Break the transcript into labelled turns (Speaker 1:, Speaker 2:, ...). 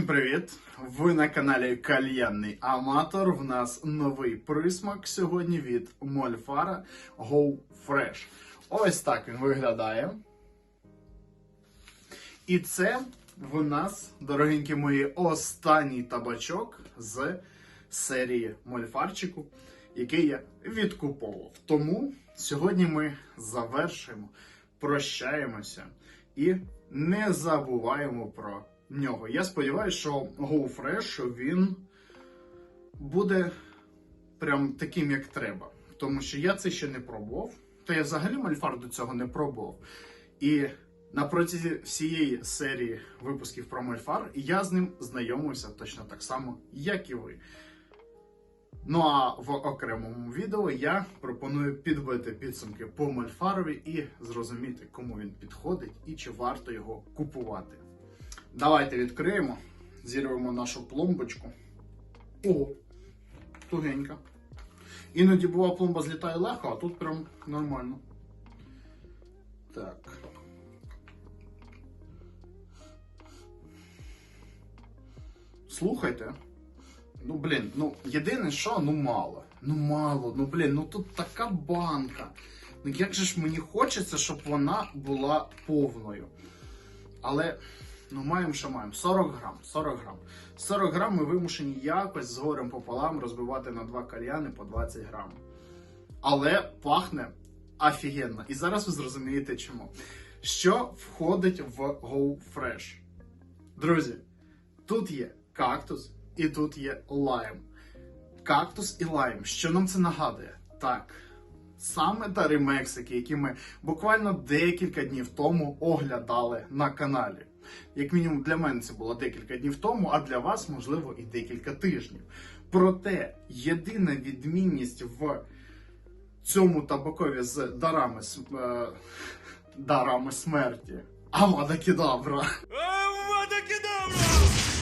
Speaker 1: привіт! Ви на каналі Кальянний Аматор. В нас новий присмак сьогодні від Мольфара Go Fresh. Ось так він виглядає. І це в нас, дорогенькі мої, останній табачок з серії Мольфарчику, який я відкуповував. Тому сьогодні ми завершуємо, прощаємося і не забуваємо про нього. Я сподіваюся, що Go Fresh він буде прям таким, як треба. Тому що я це ще не пробував. Та я взагалі мальфар до цього не пробував. І на протязі всієї серії випусків про мальфар я з ним знайомився точно так само, як і ви. Ну а в окремому відео я пропоную підбити підсумки по Мольфарові і зрозуміти, кому він підходить і чи варто його купувати. Давайте відкриємо, зірвемо нашу пломбочку. Ого, тугенька. Іноді бува пломба злітає легко, а тут прям нормально. Так. Слухайте. Ну, блін, ну єдине, що ну мало. Ну мало, ну блін, ну тут така банка. Ну як же ж мені хочеться, щоб вона була повною. Але ну маємо, що маємо. 40 грам. 40 грам. 40 грам ми вимушені якось з горем пополам розбивати на два кальяни по 20 грам. Але пахне офігенно. І зараз ви зрозумієте чому. Що входить в Go Fresh? Друзі, тут є кактус і тут є лайм. Кактус і лайм. Що нам це нагадує? Так. Саме тари Мексики, які ми буквально декілька днів тому оглядали на каналі. Як мінімум для мене це було декілька днів тому, а для вас, можливо, і декілька тижнів. Проте єдина відмінність в цьому табакові з дарами, е, дарами смерті. Авада кедавра.